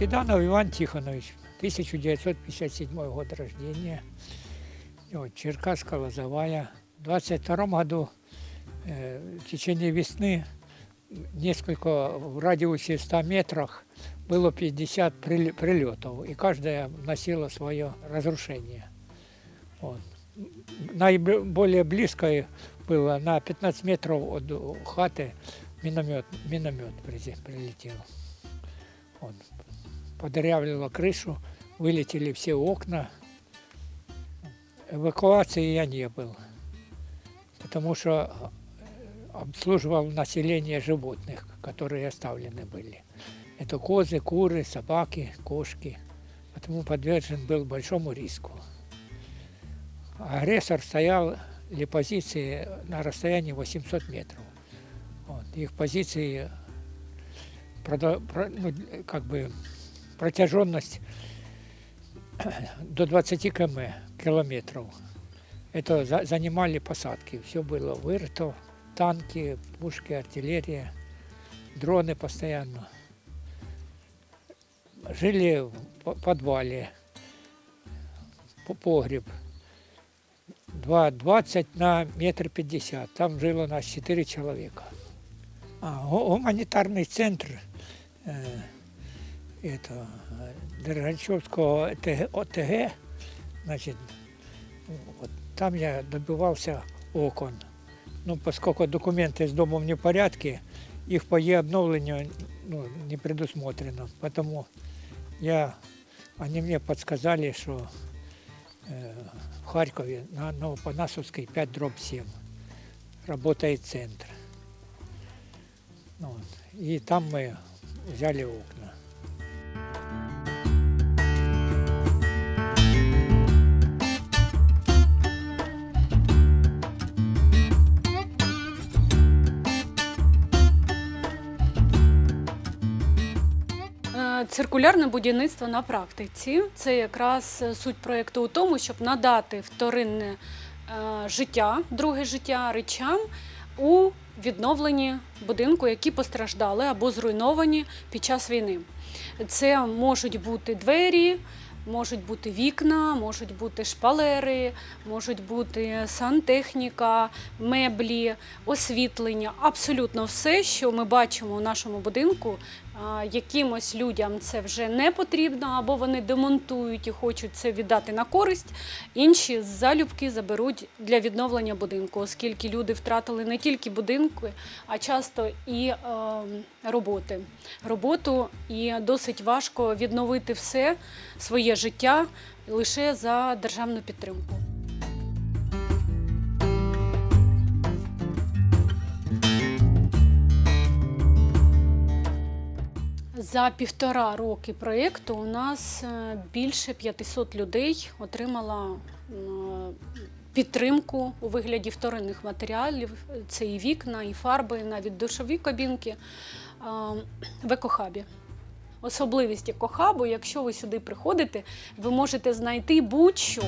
Киданов Иван Тихонович, 1957 год рождения. Вот, Черкасская Лозовая. В 22 году э, в течение весны несколько в радиусе 100 метрах было 50 прил- прилетов, и каждая носила свое разрушение. Вот. Наиболее близкое было на 15 метров от хаты миномет, миномет призе- прилетел. Вот. Подырявило крышу, вылетели все окна. Эвакуации я не был, потому что э, обслуживал население животных, которые оставлены были. Это козы, куры, собаки, кошки. Потому подвержен был большому риску. Агрессор стоял или позиции на расстоянии 800 метров. Вот. Их позиции ну, как бы протяженность до 20 км, километров. Это за- занимали посадки. Все было вырыто. Танки, пушки, артиллерия, дроны постоянно. Жили в по- подвале, по- погреб. 2,20 на метр пятьдесят. Там жило нас 4 человека. А, гу- гуманитарный центр э, это, э, Дерганчевского ТГ, ОТГ, значит, вот, там я добивался окон. Ну, поскольку документы с домом не в порядке, их по обновлению ну, не предусмотрено. Потому я, они мне подсказали, что э, в Харькове на Новопанасовской 5 дробь 7 работает центр. Ну, вот. И там мы взяли окна. Циркулярне будівництво на практиці це якраз е, суть проєкту у тому, щоб надати вторинне е, життя, друге життя речам у відновленні будинку, які постраждали або зруйновані під час війни. Це можуть бути двері, можуть бути вікна, можуть бути шпалери, можуть бути сантехніка, меблі, освітлення, абсолютно все, що ми бачимо у нашому будинку, якимось людям це вже не потрібно, або вони демонтують і хочуть це віддати на користь. Інші залюбки заберуть для відновлення будинку, оскільки люди втратили не тільки будинки, а часто і е, роботи. Роботу і досить важко відновити все своє життя лише за державну підтримку. За півтора роки проєкту у нас е, більше 500 людей отримала підтримку у вигляді вторинних матеріалів. Це і вікна, і фарби, навіть душові кабінки в екохабі. Особливість екохабу, якщо ви сюди приходите, ви можете знайти будь-що.